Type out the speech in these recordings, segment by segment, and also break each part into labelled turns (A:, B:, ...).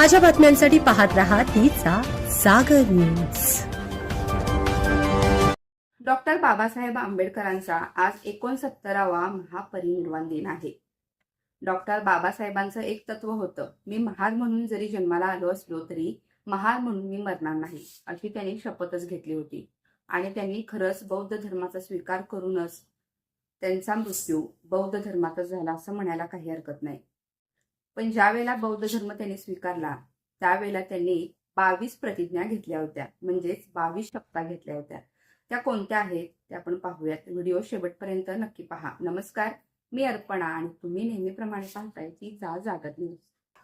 A: ताज्या बातम्यांसाठी पाहत राहा तिचा सागर न्यूज.
B: डॉक्टर बाबासाहेब आंबेडकरांचा आज एकोणसत्तरावा महापरिनिर्वाण दिन आहे. डॉक्टर बाबासाहेबांचं एक तत्व होतं मी महार म्हणून जरी जन्माला आलो असलो तरी महार म्हणून मी मरणार नाही अशी त्यांनी शपथच घेतली होती. आणि त्यांनी खरंच बौद्ध धर्माचा स्वीकार करूनच त्यांचा मृत्यू बौद्ध धर्मातच झाला असं म्हणायला काही हरकत नाही. पण ज्या वेळेला बौद्ध धर्म त्यांनी स्वीकारला त्यावेळेला त्यांनी बावीस प्रतिज्ञा घेतल्या होत्या. म्हणजेच बावीस शपथा घेतल्या होत्या. त्या कोणत्या आहेत? त्या आपण पाहूयात. व्हिडिओ शेवटपर्यंत नक्की पहा. नमस्कार. मी अर्पणा आणि तुम्ही नेहमीप्रमाणे पाहताय ती जा जागत न्यूज.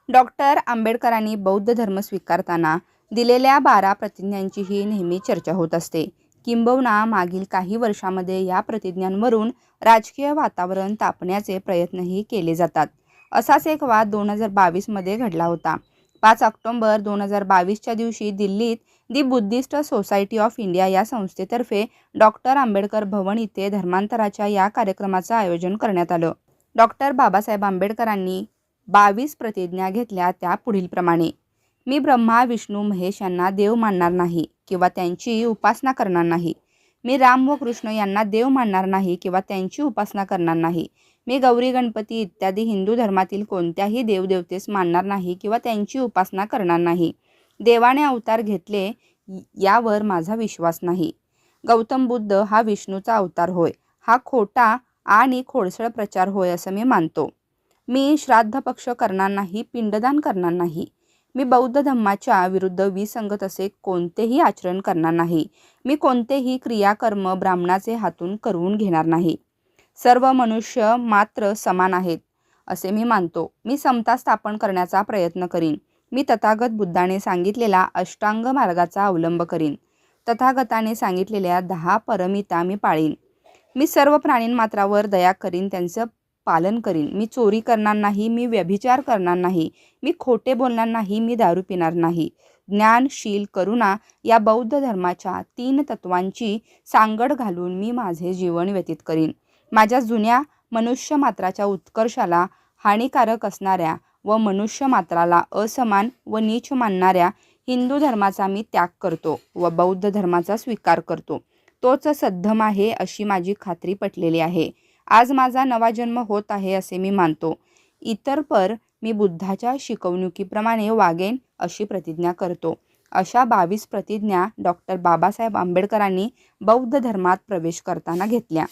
B: डॉक्टर आंबेडकरांनी बौद्ध धर्म स्वीकारताना दिलेल्या बारा प्रतिज्ञांचीही नेहमी चर्चा होत असते. किंबहुना मागील काही वर्षामध्ये या प्रतिज्ञांवरून राजकीय वातावरण तापण्याचे प्रयत्नही केले जातात. असाच एक वाद दोन हजार बावीसमध्ये घडला होता. पाच ऑक्टोंबर दोन हजार बावीसच्या दिवशी दिल्लीत the Buddhist society of India या संस्थेतर्फे डॉक्टर आंबेडकर भवन इथे धर्मांतराच्या या कार्यक्रमाचं आयोजन करण्यात आलं. डॉक्टर बाबासाहेब आंबेडकरांनी बावीस प्रतिज्ञा घेतल्या त्या पुढीलप्रमाणे मी ब्रह्मा विष्णू महेश यांना देव मानणार नाही किंवा त्यांची उपासना करणार नाही. मी राम व कृष्ण यांना देव मानणार नाही किंवा त्यांची उपासना करणार नाही. मी गौरी गणपती इत्यादी हिंदू धर्मातील कोणत्याही देवदेवतेस मानणार नाही किंवा त्यांची उपासना करणार नाही. देवाने अवतार घेतले यावर माझा विश्वास नाही. गौतम बुद्ध हा विष्णूचा अवतार होय. हा खोटा आणि खोडसळ प्रचार होय असं मी मानतो. मी श्राद्ध पक्ष करणार नाही पिंडदान करणार नाही. मी बौद्ध धम्माच्या विरुद्ध विसंगत असे कोणतेही आचरण करणार नाही. मी कोणतेही क्रियाकर्म ब्राह्मणाचे हातून करवून घेणार नाही. सर्व मनुष्य मात्र समान आहेत असे मी मानतो. मी समता स्थापन करण्याचा प्रयत्न करीन. मी तथागत बुद्धाने सांगितलेला अष्टांग मार्गाचा अवलंब करीन. तथागताने सांगितलेल्या दहा परमिता मी पाळीन. मी सर्व प्राणींमात्रावर दया करीन त्यांचं पालन करीन. मी चोरी करणार नाही मी व्यभिचार करणार नाही मी खोटे बोलणार नाही मी दारू पिणार नाही. ज्ञानशील करुणा या बौद्ध धर्माच्या तीन तत्वांची सांगड घालून मी माझे जीवन व्यतीत करीन. माझ्या जुन्या मनुष्य मात्राच्या उत्कर्षाला हानिकारक असणाऱ्या व मनुष्य मात्राला असमान व नीच मानणाऱ्या हिंदू धर्माचा मी त्याग करतो व बौद्ध धर्माचा स्वीकार करतो. तोच सद्धम आहे अशी माझी खात्री पटलेली आहे. आज माझा नवा जन्म होत आहे असे मी मानतो. इतर पर मी बुद्धाच्या शिकवणुकीप्रमाणे वागेन अशी प्रतिज्ञा करतो. अशा बावीस प्रतिज्ञा डॉक्टर बाबासाहेब आंबेडकरांनी बौद्ध धर्मात प्रवेश करताना घेतल्या.